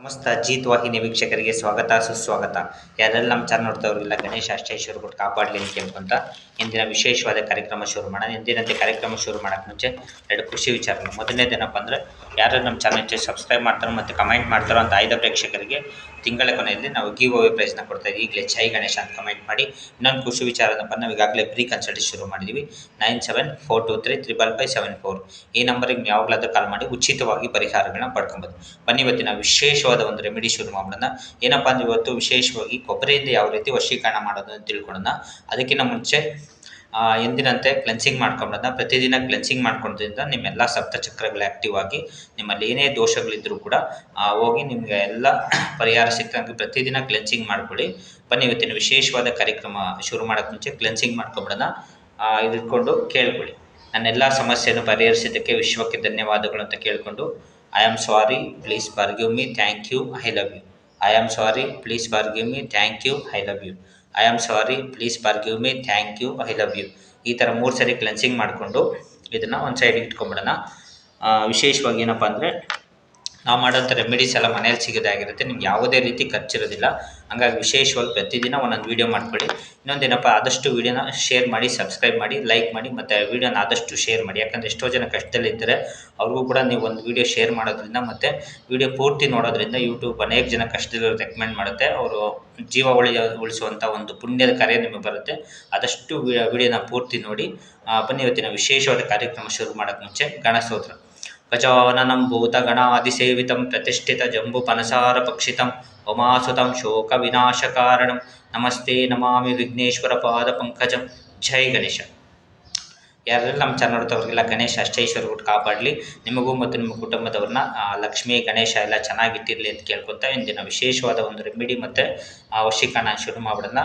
ಸಮಸ್ತ ಜೀತ್ ವಾಹಿನಿ ವೀಕ್ಷಕರಿಗೆ ಸ್ವಾಗತ, ಸುಸ್ವಾಗತ. ಯಾರೆಲ್ಲ ನಮ್ಮ ಚಾನಲ್ ನೋಡ್ತಾವ್ರಿಲ್ಲ ಗಣೇಶ ಅಷ್ಟೇಶ್ವರ ಕೊಟ್ಟು ಕಾಪಾಡಲಿ ಅಂತ ಕೇಳ್ಕೊಂತ ಇಂದಿನ ವಿಶೇಷವಾದ ಕಾರ್ಯಕ್ರಮ ಶುರು ಮಾಡೋಣ. ಎಂದಿನಂತೆ ಕಾರ್ಯಕ್ರಮ ಶುರು ಮಾಡೋಕೆ ಮುಂಚೆ ಎರಡು ಖುಷಿ ವಿಚಾರಗಳು ಮೊದಲನೇದೇನಪ್ಪ ಅಂದರೆ ಯಾರು ನಮ್ಮ ಚಾನಲ್ ಸಬ್ಸ್ಕ್ರೈಬ್ ಮಾಡ್ತಾರೋ ಮತ್ತು ಕಮೆಂಟ್ ಮಾಡ್ತಾರೋ ಅಂತ ಆಯ್ದ ಪ್ರೇಕ್ಷಕರಿಗೆ ತಿಂಗಳ ಕೊನೆಯಲ್ಲಿ ನಾವು ಗಿವ್ ಅವೇ ಪ್ರೈಸ್ನ ಕೊಡ್ತಾ ಇದ್ದೀವಿ. ಈಗಲೇ ಜೈ ಗಣೇಶ ಅಂತ ಕಮೆಂಟ್ ಮಾಡಿ ಇನ್ನೊಂದು ಖುಷಿ ವಿಚಾರ ಏನಪ್ಪ ನಾವು ಈಗಾಗಲೇ ಪ್ರೀ ಕನ್ಸಲ್ಟ್ ಶುರು ಮಾಡಿದ್ದೀವಿ nine seven four two three triple five seven four ಈ ನಂಬರಿಗೆ ಯಾವಾಗಲಾದರೂ ಕಾಲ್ ಮಾಡಿ ಉಚಿತವಾಗಿ ಪರಿಹಾರಗಳನ್ನ ಪಡ್ಕೊಬೋದು. ಬನ್ನಿ ಇವತ್ತಿನ ವಿಶೇಷವಾದ ಒಂದು ರೆಮಿಡಿ ಶುರು ಮಾಡೋಣ ಏನಪ್ಪ ಅಂದ್ರೆ ಇವತ್ತು ವಿಶೇಷವಾಗಿ ಕೊಬ್ಬರಿಯಿಂದ ಯಾವ ರೀತಿ ವಶೀಕರಣ ಮಾಡೋದು ಅಂತ ತಿಳ್ಕೊಳ್ಳೋಣ. ಅದಕ್ಕಿಂತ ಮುಂಚೆ ಎಂದಿನಂತೆ ಕ್ಲೆನ್ಸಿಂಗ್ ಮಾಡ್ಕೊಂಬರೋಣ ಪ್ರತಿದಿನ ಕ್ಲೆನ್ಸಿಂಗ್ ಮಾಡ್ಕೊಳ್ಳೋದ್ರಿಂದ ನಿಮ್ಮೆಲ್ಲ ಸಪ್ತಚಕ್ರಗಳು ಆಕ್ಟಿವ್ ಆಗಿ ನಿಮ್ಮಲ್ಲಿ ಏನೇ ದೋಷಗಳಿದ್ದರೂ ಕೂಡ ಹೋಗಿ ನಿಮಗೆ ಎಲ್ಲ ಪರಿಹಾರ ಸಿಕ್ಕಂಗೆ ಪ್ರತಿದಿನ ಕ್ಲೆನ್ಸಿಂಗ್ ಮಾಡ್ಕೊಳ್ಳಿ. ಬನ್ನಿ, ಇವತ್ತಿನ ವಿಶೇಷವಾದ ಕಾರ್ಯಕ್ರಮ ಶುರು ಮಾಡೋಕ್ಕೆ ಮುಂಚೆ ಕ್ಲೆನ್ಸಿಂಗ್ ಮಾಡ್ಕೊಂಬಿಡೋಣ. ಇದ್ಕೊಂಡು ಕೇಳ್ಕೊಳ್ಳಿ. ನನ್ನೆಲ್ಲ ಸಮಸ್ಯೆಯನ್ನು ಪರಿಹರಿಸಿದ್ದಕ್ಕೆ ವಿಶ್ವಕ್ಕೆ ಧನ್ಯವಾದಗಳು ಅಂತ ಕೇಳಿಕೊಂಡು I am sorry please forgive me thank you I love you I am sorry please forgive me thank you I love you I am sorry please forgive me thank you I love you ಈ ಥರ ಮೂರು ಸರಿ cleansing ಮಾಡಿಕೊಂಡು ಇದನ್ನು ಒಂದು ಸೈಡಿಗೆ ಇಟ್ಕೊಂಬಿಡೋಣ ವಿಶೇಷವಾಗಿ ಏನಪ್ಪ ಅಂದರೆ ನಾವು ಮಾಡೋಂಥ ರೆಮಿಡೀಸ್ ಎಲ್ಲ ಮನೇಲಿ ಸಿಗೋದೇ ಆಗಿರುತ್ತೆ. ನಿಮ್ಗೆ ಯಾವುದೇ ರೀತಿ ಖರ್ಚಿರೋದಿಲ್ಲ. ಹಂಗಾಗಿ ವಿಶೇಷವಾಗಿ ಪ್ರತಿದಿನ ಒಂದೊಂದು ವೀಡಿಯೋ ಮಾಡ್ಕೊಳ್ಳಿ. ಇನ್ನೊಂದೇನಪ್ಪ ಆದಷ್ಟು ವೀಡಿಯೋನ ಶೇರ್ ಮಾಡಿ ಸಬ್ಸ್ಕ್ರೈಬ್ ಮಾಡಿ ಲೈಕ್ ಮಾಡಿ, ಮತ್ತು ವೀಡಿಯೋನ ಆದಷ್ಟು ಶೇರ್ ಮಾಡಿ. ಯಾಕಂದರೆ ಎಷ್ಟೋ ಜನ ಕಷ್ಟದಲ್ಲಿದ್ದರೆ ಅವ್ರಿಗೂ ಕೂಡ ನೀವು ಒಂದು ವೀಡಿಯೋ ಶೇರ್ ಮಾಡೋದ್ರಿಂದ ಮತ್ತು ವೀಡಿಯೋ ಪೂರ್ತಿ ನೋಡೋದ್ರಿಂದ ಯೂಟ್ಯೂಬ್ ಅನೇಕ ಜನ ಕಷ್ಟದಲ್ಲಿ ರೆಕಮೆಂಡ್ ಮಾಡುತ್ತೆ. ಅವರು ಜೀವ ಉಳಿ ಉಳಿಸುವಂಥ ಒಂದು ಪುಣ್ಯದ ಕಾರ್ಯ ನಿಮಗೆ ಬರುತ್ತೆ. ಆದಷ್ಟು ವೀಡಿಯೋನ ಪೂರ್ತಿ ನೋಡಿ. ಬನ್ನಿ ಇವತ್ತಿನ ವಿಶೇಷವಾದ ಕಾರ್ಯಕ್ರಮ ಶುರು ಮಾಡೋಕ್ಕೆ ಮುಂಚೆ ಗಣಸ್ತೋತ್ರ ಪಕ್ಷಿತಂ ಉಮಾಸುತಂ ಶೋಕ ವಿನಾಶ ಕಾರಣಂ ನಮಸ್ತೆ ನಮಾಮಿ ವಿಘ್ನೇಶ್ವರ ಪಾದ ಪಂಕಜಂ ಜೈ ಗಣೇಶ ಯಾರೆಲ್ಲ ನಮ್ಮ ಚಾನಲ್ ನೋಡ್ತವ್ರಿಗೆಲ್ಲ ಗಣೇಶ ಅಷ್ಟೈಶ್ವರ ಕೊಟ್ಟು ಕಾಪಾಡಲಿ. ನಿಮಗೂ ಮತ್ತು ನಿಮ್ಮ ಕುಟುಂಬದವ್ರನ್ನ ಲಕ್ಷ್ಮೀ ಗಣೇಶ ಎಲ್ಲ ಚೆನ್ನಾಗಿಟ್ಟಿರಲಿ ಅಂತ ಕೇಳ್ಕೊತಾ ಇಂದಿನ ವಿಶೇಷವಾದ ಒಂದು ರೆಮಿಡಿ ಮತ್ತು ವಶೀಕರಣ ಶುರು ಮಾಡ್ಬಿಡೋಣ.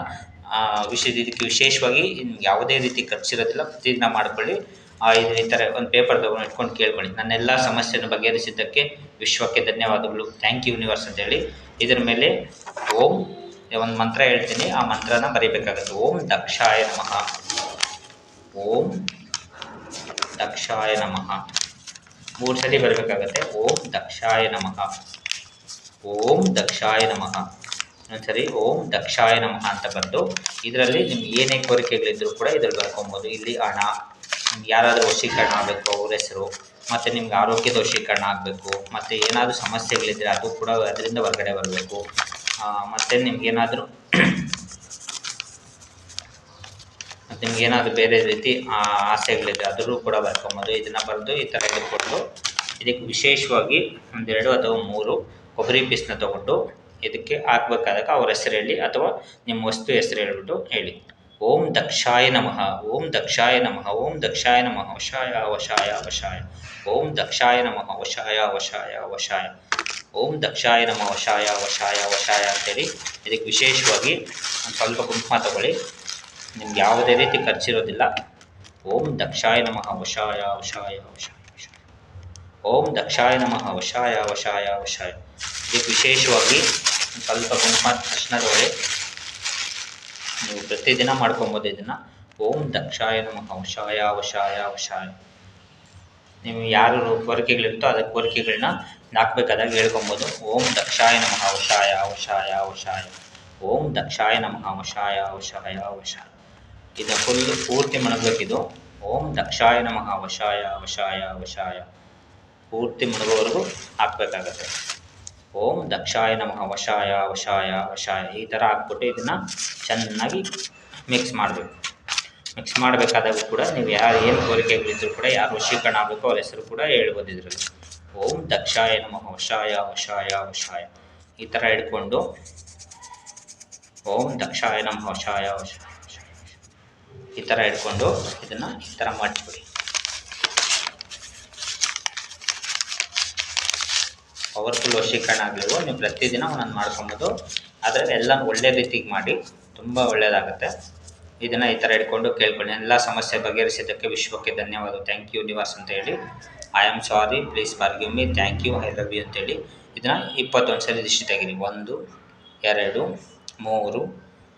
ಆ, ವಿಶೇಷ ಇದಕ್ಕೆ ವಿಶೇಷವಾಗಿ ಯಾವುದೇ ರೀತಿ ಖರ್ಚಿರೋದಿಲ್ಲ. ಪ್ರತಿದಿನ ಮಾಡ್ಕೊಳ್ಳಿ. ಈ ಥರ ಒಂದು ಪೇಪರ್ ತೊಗೊಂಡು ಇಟ್ಕೊಂಡು ಕೇಳ್ಕೊಳ್ಳಿ. ನನ್ನೆಲ್ಲ ಸಮಸ್ಯೆಯನ್ನು ಬಗೆಹರಿಸಿದ್ದಕ್ಕೆ ವಿಶ್ವಕ್ಕೆ ಧನ್ಯವಾದಗಳು. ಥ್ಯಾಂಕ್ ಯು ಯೂನಿವರ್ಸ್ ಅಂತೇಳಿ ಇದರ ಮೇಲೆ ಓಂ ಒಂದು ಮಂತ್ರ ಹೇಳ್ತೀನಿ. ಆ ಮಂತ್ರನ ಬರೀಬೇಕಾಗುತ್ತೆ. ಓಂ ದಕ್ಷಾಯ ನಮಃ. ಓಂ ದಕ್ಷಾಯ ನಮಃ. ಮೂರು ಸರಿ ಬರಬೇಕಾಗತ್ತೆ. ಓಂ ದಕ್ಷಾಯ ನಮಃ. ಓಂ ದಕ್ಷಾಯ ನಮಃ. ಒಂದ್ಸರಿ ಓಂ ದಕ್ಷಾಯ ನಮಃ ಅಂತ ಬಂದು ಇದರಲ್ಲಿ ನಿಮ್ಗೆ ಏನೇ ಕೋರಿಕೆಗಳಿದ್ದರೂ ಕೂಡ ಇದ್ರಲ್ಲಿ ಬರ್ಕೊಬೋದು. ಇಲ್ಲಿ ಹಣ ಯಾರಾದರೂ ವಶೀಕರಣ ಆಗಬೇಕು ಅವ್ರ ಹೆಸರು ಮತ್ತು ನಿಮ್ಗೆ ಆರೋಗ್ಯದ ವಶೀಕರಣ ಆಗಬೇಕು ಮತ್ತು ಏನಾದರೂ ಸಮಸ್ಯೆಗಳಿದ್ದರೆ ಅದು ಕೂಡ ಅದರಿಂದ ಹೊರಗಡೆ ಬರಬೇಕು. ಮತ್ತು ನಿಮ್ಗೇನಾದರೂ ಮತ್ತು ನಿಮ್ಗೆ ಏನಾದರೂ ಬೇರೆ ರೀತಿ ಆ, ಆಸೆಗಳಿದೆ ಅದನ್ನು ಕೂಡ ಬರ್ಕೊಬೋದು ಇದನ್ನು ಬರೆದು ಈ ಥರ ಇಟ್ಕೊಂಡು ಇದಕ್ಕೆ ವಿಶೇಷವಾಗಿ ಒಂದೆರಡು ಅಥವಾ ಮೂರು ಕೊಬ್ಬರಿ ಪೀಸ್ನ ತೊಗೊಂಡು ಇದಕ್ಕೆ ಹಾಕ್ಬೇಕಾದಾಗ ಅವ್ರ ಹೆಸರು ಹೇಳಿ ಅಥವಾ ನಿಮ್ಮ ವಸ್ತು ಹೆಸರು ಹೇಳ್ಬಿಟ್ಟು ಹೇಳಿ. ಓಂ ದಕ್ಷಾಯ ನಮಃ, ಓಂ ದಕ್ಷಾಯ ನಮಃ, ಓಂ ದಕ್ಷಾಯ ನಮಃ, ವಶಾಯ ವಶಾಯ ವಶಾಯ, ಓಂ ದಕ್ಷಾಯ ನಮಃ, ವಶಾಯ ವಶಾಯ ವಶಾಯ, ಓಂ ದಕ್ಷಾಯ ನಮಃ, ವಶಾಯ ವಶಾಯ ವಶಾಯ ಅಂತೇಳಿ ಇದಕ್ಕೆ ವಿಶೇಷವಾಗಿ ಸ್ವಲ್ಪ ಕುಂಕುಮ ತಗೊಳ್ಳಿ. ನಿಮ್ಗೆ ಯಾವುದೇ ರೀತಿ ಖರ್ಚಿರೋದಿಲ್ಲ. ಓಂ ದಕ್ಷಾಯ ನಮಃ, ವಶಾಯ ವಶಾಯ ವಶಾಯ ಓಂ ದಕ್ಷಾಯ ನಮಃ, ವಶಾಯ ವಶಾಯ ವಶಾಯ. ಇದಕ್ಕೆ ವಿಶೇಷವಾಗಿ ಸ್ವಲ್ಪ ಕುಂಕುಮ ಅರ್ಶಿನ ತಗೊಳ್ಳಿ. ನೀವು ಪ್ರತಿದಿನ ಮಾಡ್ಕೊಬೋದು ಇದನ್ನು. ಓಂ ದಕ್ಷಾಯ ನಮಃ ವಶಾಯ ವಶಾಯ ವಶಾಯ ನೀವು ಯಾರು ಕೋರಿಕೆಗಳಿರ್ತೋ ಅದಕ್ಕೆ ಕೋರಿಕೆಗಳನ್ನ ಹಾಕ್ಬೇಕಾದಾಗ ಹೇಳ್ಕೊಬೋದು. ಓಂ ದಕ್ಷಾಯ ನಮಃ ವಶಾಯ ವಶಾಯ ವಶಾಯ ಓಂ ದಕ್ಷಾಯ ನಮಃ ವಶಾಯ ವಶಾಯ ವಶಾಯ ಇದ ಫುಲ್ ಪೂರ್ತಿ ಮಣಗಬೇಕಿದು ಓಂ ದಕ್ಷಾಯ ನಮಃ ವಶಾಯ ವಶಾಯ ವಶಾಯ ಪೂರ್ತಿ ಮುಳುಗೋವರೆಗೂ ಹಾಕ್ಬೇಕಾಗತ್ತೆ. ಓಂ ದಕ್ಷಾಯ ನಮಃ ವಶಾಯ ವಶಾಯ ವಶಾಯ. ಈ ಥರ ಹಾಕ್ಬಿಟ್ಟು ಇದನ್ನು ಚೆನ್ನಾಗಿ ಮಿಕ್ಸ್ ಮಾಡಬೇಕು. ಮಿಕ್ಸ್ ಮಾಡಬೇಕಾದಾಗ ಕೂಡ ನೀವು ಯಾರು ಏನು ಕೋರಿಕೆಗಳಿದ್ರು ಕೂಡ, ಯಾರು ವಶೀಕರಣ ಆಗಬೇಕು ಅವ್ರ ಹೆಸರು ಕೂಡ ಹೇಳ್ಬೋದಿದ್ರು ಓಂ ದಕ್ಷಾಯ ನಮಃ ವಶಾಯ ವಶಾಯ ವಶಾಯ. ಈ ಥರ ಹಿಡ್ಕೊಂಡು ಓಂ ದಕ್ಷಾಯ ನಮಃ ವಶಾಯ ವಶಾಯ ಈ ಥರ ಹಿಡ್ಕೊಂಡು ಇದನ್ನು ಈ ಥರ ಮಾಡಿಬಿಡಿ. ಪವರ್ಫುಲ್ ವಶೀಕರಣ ಆಗಲಿವು ನೀವು ಪ್ರತಿದಿನ ಒಂದೊಂದು ಮಾಡ್ಕೊಬೋದು. ಆದರೆ ಎಲ್ಲ ಒಳ್ಳೆ ರೀತಿಗೆ ಮಾಡಿ, ತುಂಬ ಒಳ್ಳೆಯದಾಗುತ್ತೆ ಇದನ್ನು ಈ ಥರ ಇಟ್ಕೊಂಡು ಕೇಳ್ಕೊಳ್ಳಿ. ಎಲ್ಲ ಸಮಸ್ಯೆ ಬಗೆಹರಿಸಿದ್ದಕ್ಕೆ ವಿಶ್ವಕ್ಕೆ ಧನ್ಯವಾದ. ಥ್ಯಾಂಕ್ ಯು ನಿವಾಸ್ ಅಂತ ಹೇಳಿ. I am sorry please forgive me thank you I love you ಅಂತೇಳಿ ಇದನ್ನು ಇಪ್ಪತ್ತೊಂದು ಸಲ ದಿಷ್ಟಿ ತೆಗೀರಿ. ಒಂದು, ಎರಡು, ಮೂರು,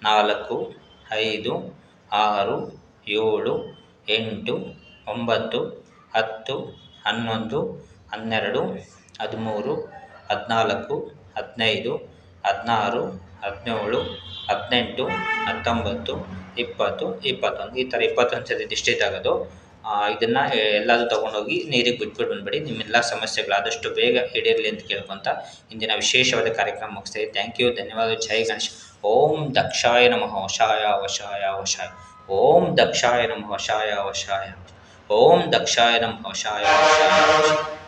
ನಾಲ್ಕು, ಐದು, ಆರು, ಏಳು, ಎಂಟು, ಒಂಬತ್ತು, ಹತ್ತು, ಹನ್ನೊಂದು, ಹನ್ನೆರಡು ಹದಿಮೂರು, ಹದಿನಾಲ್ಕು, ಹದಿನೈದು, ಹದಿನಾರು, ಹದಿನೇಳು, ಹದಿನೆಂಟು, ಹತ್ತೊಂಬತ್ತು, ಇಪ್ಪತ್ತು, ಇಪ್ಪತ್ತೊಂದು ಈ ಥರ ಇಪ್ಪತ್ತೊಂದು ಸತಿ ದಿಷ್ಟಿ ಆಗೋದು ಇದನ್ನು ಎಲ್ಲಾದರೂ ತೊಗೊಂಡೋಗಿ ನೀರಿಗೆ ಬಿಟ್ಬಿಟ್ಟು ಬಂದ್ಬಿಡಿ. ನಿಮ್ಮೆಲ್ಲ ಸಮಸ್ಯೆಗಳು ಆದಷ್ಟು ಬೇಗ ಈಡೇರಲಿ ಅಂತ ಕೇಳ್ಕೊತ ಇಂದಿನ ವಿಶೇಷವಾದ ಕಾರ್ಯಕ್ರಮ ಮುಗಿಸ್ತಾ ಥ್ಯಾಂಕ್ ಯು ಧನ್ಯವಾದ ಜೈ ಗಣೇಶ್. ಓಂ ದಕ್ಷಾಯ ನಮಃ. ವಶಾಯ ವಶಾಯ ವಶಾಯ. ಓಂ ದಕ್ಷಾಯ ನಮಃ. ವಶಾಯ ವಶಾಯ. ಓಂ ದಕ್ಷಾಯ ನಮಃ. ವಶಾಯ ವಶಾಯ.